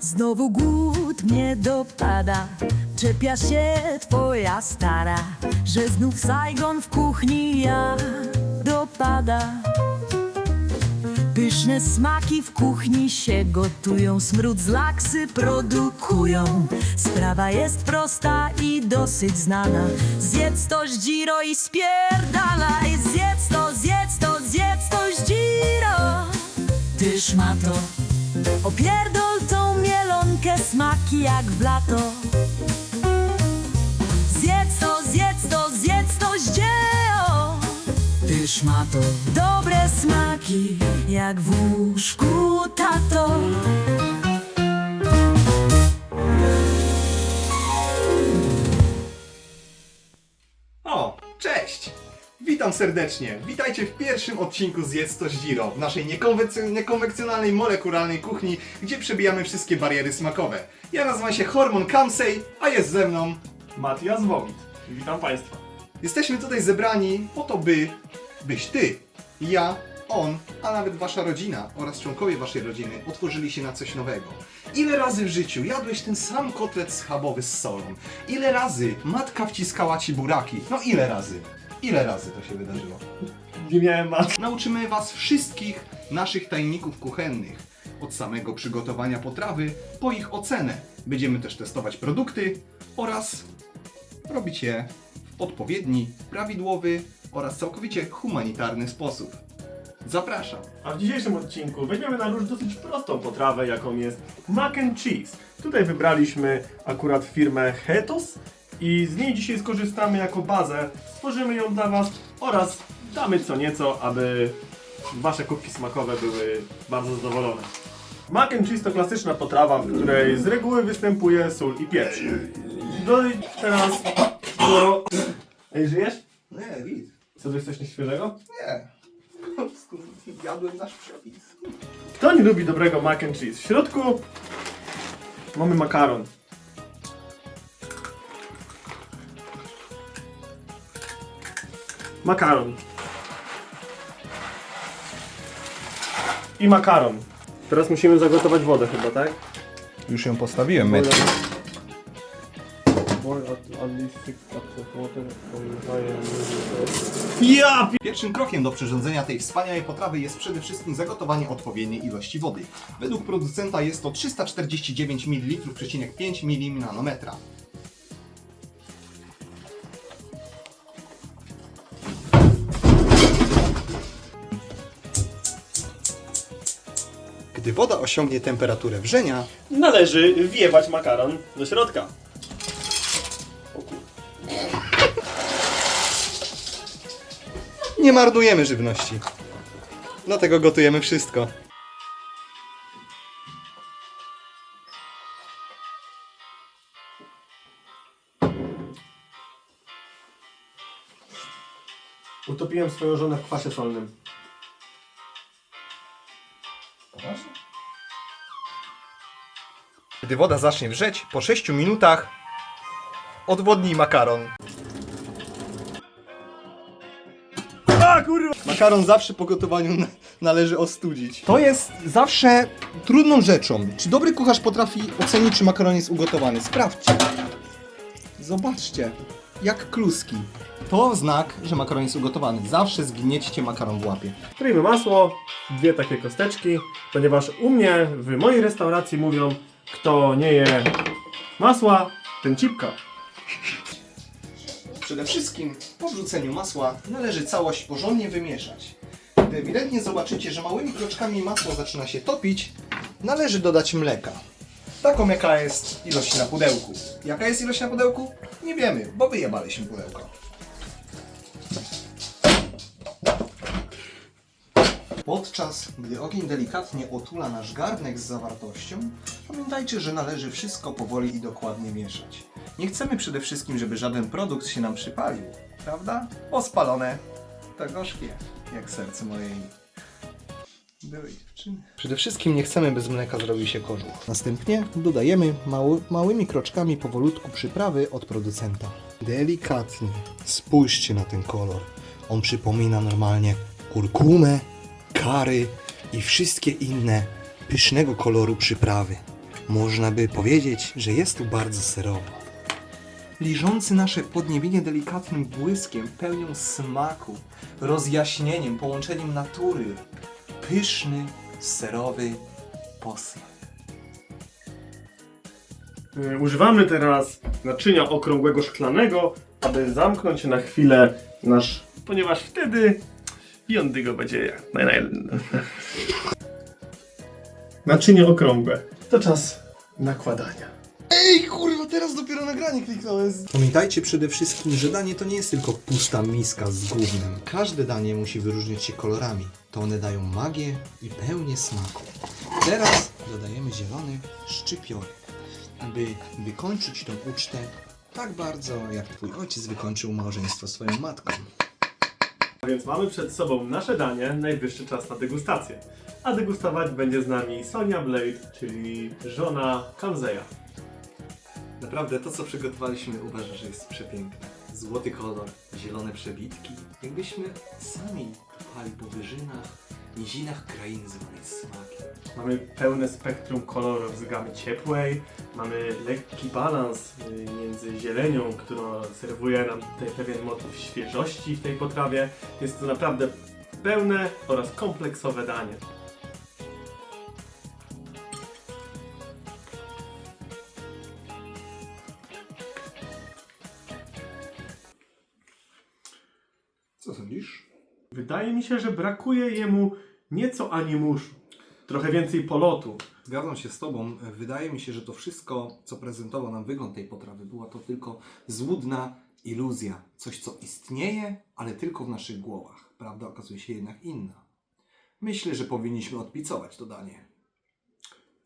Znowu głód mnie dopada. Czepia się twoja stara Że znów Saigon w kuchni ja dopada. Pyszne smaki w kuchni się gotują Smród z laksy produkują. Sprawa jest prosta i dosyć znana. Zjedz to zdziro i spierdalaj. Zjedz to, zjedz to, zjedz to zdziro. Ty szmato Opierdol tą mielonkę smaki jak w lato. Zjedz to, zjedz to, zjedz to zdzieło Ty szmato. Dobre smaki jak w łóżku tato serdecznie. Witajcie w pierwszym odcinku z Jedz to Zdziro, w naszej niekonwenc- niekonwencjonalnej, molekularnej kuchni, gdzie przebijamy wszystkie bariery smakowe. Ja nazywam się Hormon Kamsej, a jest ze mną. Matias Wogit. Witam Państwa. Jesteśmy tutaj zebrani po to, by, byś ty, ja, on, a nawet wasza rodzina oraz członkowie waszej rodziny otworzyli się na coś nowego. Ile razy w życiu jadłeś ten sam kotlet schabowy z solą? Ile razy matka wciskała ci buraki? No ile razy? Ile razy to się wydarzyło? Nie miałem mat. Nauczymy Was wszystkich naszych tajników kuchennych. Od samego przygotowania potrawy po ich ocenę. Będziemy też testować produkty oraz robić je w odpowiedni, prawidłowy oraz całkowicie humanitarny sposób. Zapraszam. A w dzisiejszym odcinku weźmiemy na róż dosyć prostą potrawę, jaką jest mac and cheese. Tutaj wybraliśmy akurat firmę Hetos i z niej dzisiaj skorzystamy jako bazę. Stworzymy ją dla Was oraz damy co nieco, aby Wasze kubki smakowe były bardzo zadowolone. Mac and cheese to klasyczna potrawa, w której z reguły występuje sól i pieprz. Dodaj teraz do... Ej, żyjesz? Nie, widz. Co, to jest coś nieświeżego? Nie. Po prostu jadłem nasz przepis. Kto nie lubi dobrego mac and cheese? W środku mamy makaron. Makaron. I makaron. Teraz musimy zagotować wodę chyba, tak? Już ją postawiłem, water. Ja! pi- Pierwszym krokiem do przyrządzenia tej wspaniałej potrawy jest przede wszystkim zagotowanie odpowiedniej ilości wody. Według producenta jest to 349 ml, przecinek 5 Gdy woda osiągnie temperaturę wrzenia, Należy wjebać makaron do środka. O kur... nie marnujemy żywności. Dlatego gotujemy wszystko. Utopiłem swoją żonę w kwasie solnym. Gdy woda zacznie wrzeć, po 6 minutach odwodnij makaron. A kurwa! Makaron zawsze po gotowaniu na- należy ostudzić. To jest zawsze trudną rzeczą. Czy dobry kucharz potrafi ocenić, czy makaron jest ugotowany? Sprawdźcie. Zobaczcie, jak kluski. To znak, że makaron jest ugotowany. Zawsze zgniećcie makaron w łapie. Kryjmy masło, dwie takie kosteczki, ponieważ u mnie w mojej restauracji mówią, kto nie je masła, ten cipka. Przede wszystkim po wrzuceniu masła należy całość porządnie wymieszać. Gdy ewidentnie zobaczycie, że małymi kroczkami masło zaczyna się topić, należy dodać mleka. Taką jaka jest ilość na pudełku. Jaka jest ilość na pudełku? Nie wiemy, bo wyjebaliśmy pudełko. Podczas gdy ogień delikatnie otula nasz garnek z zawartością, pamiętajcie, że należy wszystko powoli i dokładnie mieszać. Nie chcemy przede wszystkim, żeby żaden produkt się nam przypalił, prawda? Bo spalone to gorzkie, jak serce mojej byłej dziewczyny. Przede wszystkim nie chcemy, by z mleka zrobił się kożuch. Następnie dodajemy mały, małymi kroczkami powolutku przyprawy od producenta. Delikatnie. Spójrzcie na ten kolor. On przypomina normalnie kurkumę, kary i wszystkie inne pysznego koloru przyprawy. Można by powiedzieć, że jest tu bardzo serowo. Liżący nasze podniebienie delikatnym błyskiem, pełnią smaku, rozjaśnieniem, połączeniem natury. Pyszny, serowy posmak. Y, Używamy teraz naczynia okrągłego szklanego, aby zamknąć na chwilę nasz, ponieważ wtedy Biondygo będzie jak naj, naj... Naczynie okrągłe. To czas nakładania. Ej, kurwa, teraz dopiero nagranie kliknąłem. Pamiętajcie przede wszystkim, że danie to nie jest tylko pusta miska z gównem. Każde danie musi wyróżniać się kolorami. To one dają magię i pełnię smaku. Teraz dodajemy zielony szczypiorek, aby wykończyć tą ucztę tak bardzo, jak twój ojciec wykończył małżeństwo swoją matką. Więc mamy przed sobą nasze danie, najwyższy czas na degustację. A degustować będzie z nami Sonia Blade, czyli żona Kamzeja. Naprawdę to, co przygotowaliśmy, uważam, że jest przepiękne. Złoty kolor, zielone przebitki. Jakbyśmy sami kopali po wyżynach, nizinach krainy zwanej smakiem. Mamy pełne spektrum kolorów z gamy ciepłej, mamy lekki balans y, między zielenią, która serwuje nam tutaj pewien motyw świeżości w tej potrawie. Jest to naprawdę pełne oraz kompleksowe danie. Co sądzisz? Wydaje mi się, że brakuje jemu nieco animuszu, trochę więcej polotu. Zgadzam się z Tobą. Wydaje mi się, że to wszystko, co prezentował nam wygląd tej potrawy, była to tylko złudna iluzja. Coś, co istnieje, ale tylko w naszych głowach. Prawda okazuje się jednak inna. Myślę, że powinniśmy odpicować to danie.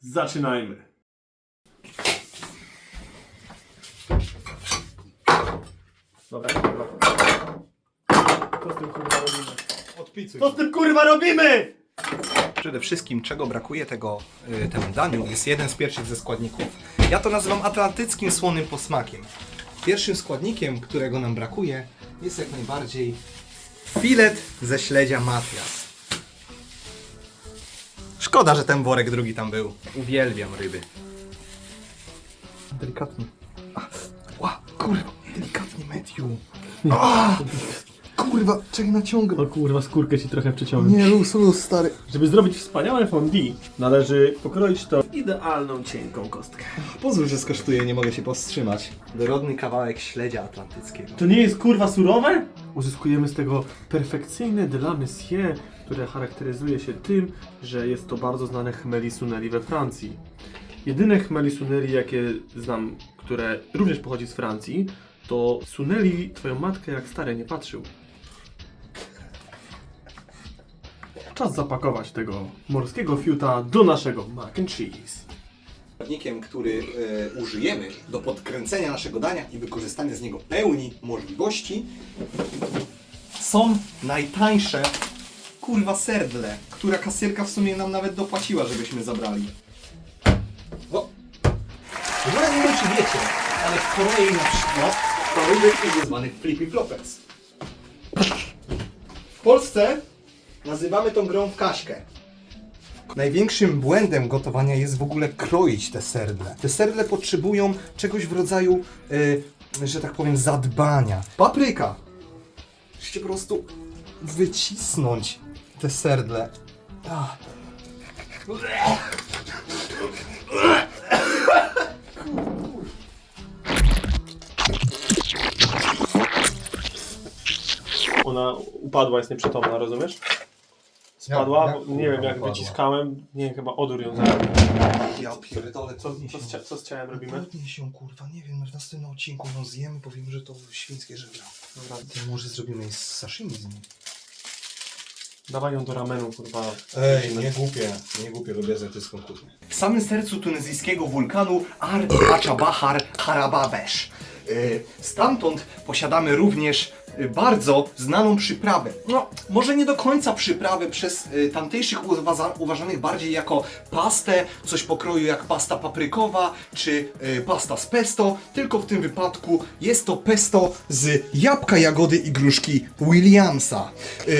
Zaczynajmy. Dobra, kurwa. Co z tym kurwa robimy? Odpicuj. Co z tym kurwa robimy? Przede wszystkim, czego brakuje tego, y, temu daniu, jest jeden z pierwszych ze składników. Ja to nazywam atlantyckim słonym posmakiem. Pierwszym składnikiem, którego nam brakuje, jest jak najbardziej filet ze śledzia Matias. Szkoda, że ten worek drugi tam był. Uwielbiam ryby. Delikatnie. Ła, kurwa, delikatnie, Matthew. Kurwa, czekaj, naciągam. O kurwa, skórkę ci trochę przyciągnę. Nie, luz, luz, stary. Żeby zrobić wspaniałe fondue, należy pokroić to w idealną, cienką kostkę. Pozwól, że skosztuję, nie mogę się powstrzymać. Dorodny kawałek śledzia atlantyckiego. To nie jest kurwa surowe? Uzyskujemy z tego perfekcyjne de la Monsieur, które charakteryzuje się tym, że jest to bardzo znane chmeli suneli we Francji. Jedyne chmeli suneli, jakie znam, które również pochodzi z Francji, to suneli twoją matkę jak stary nie patrzył. Czas zapakować tego morskiego fiuta do naszego mac and cheese. Składnikiem, który e, użyjemy do podkręcenia naszego dania i wykorzystania z niego pełni możliwości, są najtańsze kurwa serdle, która kasierka w sumie nam nawet dopłaciła, żebyśmy zabrali. W ogóle nie wiem, czy wiecie, ale w Korei na przykład parówek jest zwany flippy floppers. W Polsce nazywamy tą grą w kaśkę. Największym błędem gotowania jest w ogóle kroić te serdle. Te serdle potrzebują czegoś w rodzaju, e, że tak powiem, zadbania. Papryka. Musicie po prostu wycisnąć te serdle. Ach. Ona upadła, jest nieprzytomna, rozumiesz? Spadła, bo nie wiem jak wyciskałem, nie wiem, chyba odór ją zabił. Ja pierdolę, Co, co, z, cia- co z ciałem robimy? Podnieś ją, kurwa, nie wiem, w następnym odcinku ją zjemy, powiemy, że to świńskie żebra. Dobra, To może zrobimy z sashimi z nim. dawaj ją do ramenu, kurwa. Ej, nie głupie, nie głupie, lubię azjatycką kuchnię. W samym sercu tunezyjskiego wulkanu Ar Achabahar Harababesz Stamtąd posiadamy również y, bardzo znaną przyprawę. No, może nie do końca przyprawę przez y, tamtejszych uważa- uważanych bardziej jako pastę, coś pokroju jak pasta paprykowa czy pasta z pesto, tylko w tym wypadku jest to pesto z jabłka, jagody i gruszki Williamsa.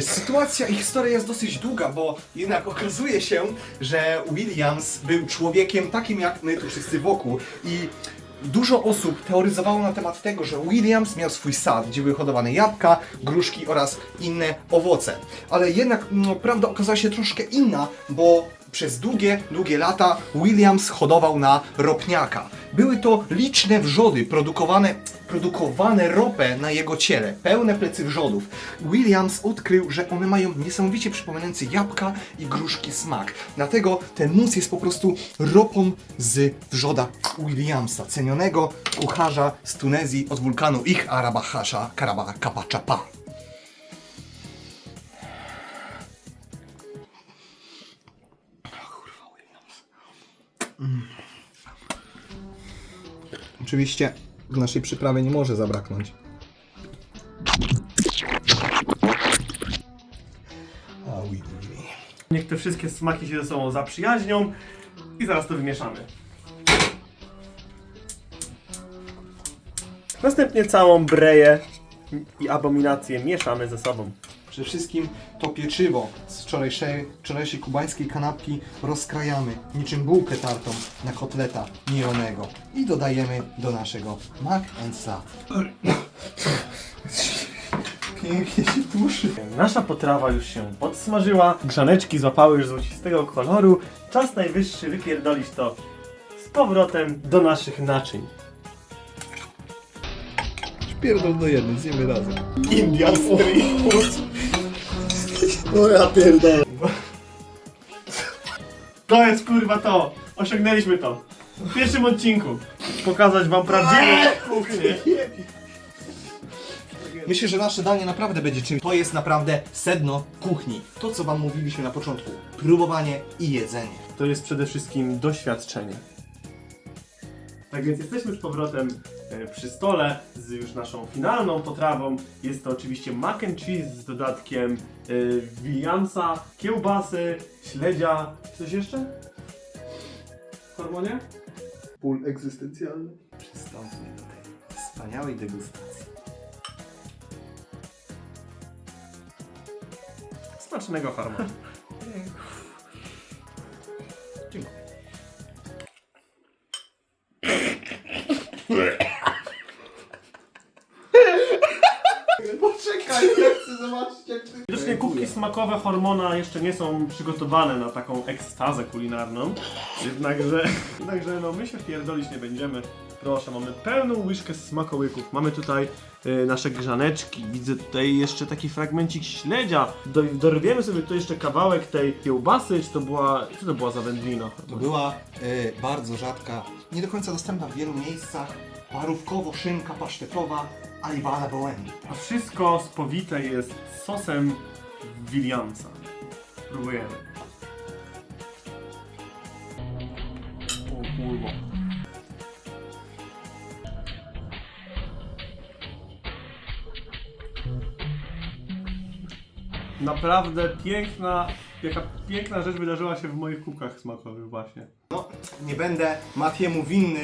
Sytuacja i historia jest dosyć długa, bo jednak okazuje się, że Williams był człowiekiem takim jak my tu wszyscy wokół i Dużo osób teoryzowało na temat tego, że Williams miał swój sad, gdzie były hodowane jabłka, gruszki oraz inne owoce. Ale jednak no, prawda okazała się troszkę inna, bo przez długie, długie lata Williams hodował na ropniaka. Były to liczne wrzody produkowane, produkowane ropę na jego ciele, pełne plecy wrzodów. Williams odkrył, że one mają niesamowicie przypominający jabłka i gruszki smak. Dlatego ten mus jest po prostu ropą z wrzoda Williamsa, cenionego kucharza z Tunezji od wulkanu Ich Arabahasha Karaba Kapachapa. Oczywiście w naszej przyprawie nie może zabraknąć. Niech te wszystkie smaki się ze sobą zaprzyjaźnią i zaraz to wymieszamy. Następnie całą breję i abominację mieszamy ze sobą. Przede wszystkim to pieczywo z wczorajszej, wczorajszej kubańskiej kanapki rozkrajamy niczym bułkę tartą na kotleta mielonego i dodajemy do naszego mac and sat. Pięknie się tuszy. Nasza potrawa już się podsmażyła, grzaneczki złapały już złocistego koloru. Czas najwyższy wypierdolić to z powrotem do naszych naczyń. Pierdol do jednej, zjemy razem. Indian street food. No ja pierdolę. To jest kurwa to! Osiągnęliśmy to! W pierwszym odcinku pokazać wam prawdziwą kuchnię. Myślę, że nasze danie naprawdę będzie czymś. To jest naprawdę sedno kuchni. To, co wam mówiliśmy na początku. Próbowanie i jedzenie. To jest przede wszystkim doświadczenie. Tak więc jesteśmy z powrotem przy stole z już naszą finalną potrawą. Jest to oczywiście mac and cheese z dodatkiem e, Williamsa, kiełbasy, śledzia. Coś jeszcze? Hormonie? Ból egzystencjalny. Przystąpmy do tej wspaniałej degustacji. Smacznego hormonu. smakowe hormona jeszcze nie są przygotowane na taką ekstazę kulinarną. Jednakże, jednakże no my się pierdolić nie będziemy. Proszę, mamy pełną łyżkę smakołyków. Mamy tutaj y, nasze grzaneczki. Widzę tutaj jeszcze taki fragmencik śledzia. Do, dorwiemy sobie tu jeszcze kawałek tej kiełbasy. Czy to była, co to była za wędlina? To była y, bardzo rzadka, nie do końca dostępna w wielu miejscach, parówkowo-szynka pasztetowa Alibana Bohemi. A wszystko spowite jest sosem Williamsa. Próbujemy. O kurwa. Naprawdę piękna, jaka piękna rzecz wydarzyła się w moich kubkach smakowych właśnie. No, nie będę Matiemu winny,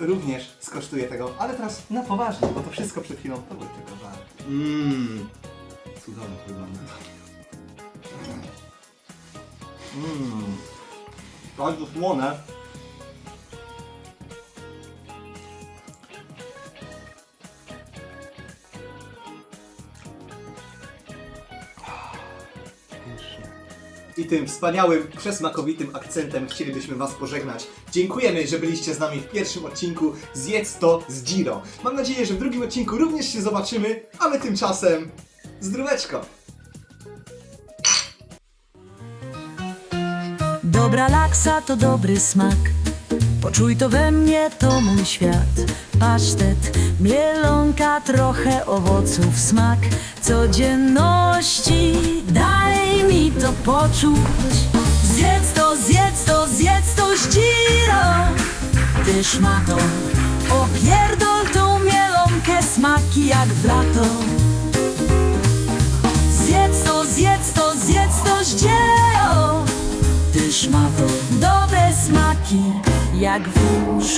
y, również skosztuję tego, ale teraz na poważnie, bo to wszystko przed chwilą to był tylko żart. Mmm, cudownie wygląda. Mmm, bardzo słone. I tym wspaniałym, przesmakowitym akcentem chcielibyśmy Was pożegnać. Dziękujemy, że byliście z nami w pierwszym odcinku Zjedz to z Giro. Mam nadzieję, że w drugim odcinku również się zobaczymy, a my tymczasem zdróweczko! Dobra laksa to dobry smak. Poczuj to we mnie, to mój świat. Pasztet, mielonka, trochę owoców, smak codzienności. Daj mi to poczuć. Zjedz to, zjedz to, zjedz to, zdziro. Ty szmato, opierdol tą mielonkę. smaki jak w lato to zdzieło Tyż ma to dobre smaki Jak w łóżku tato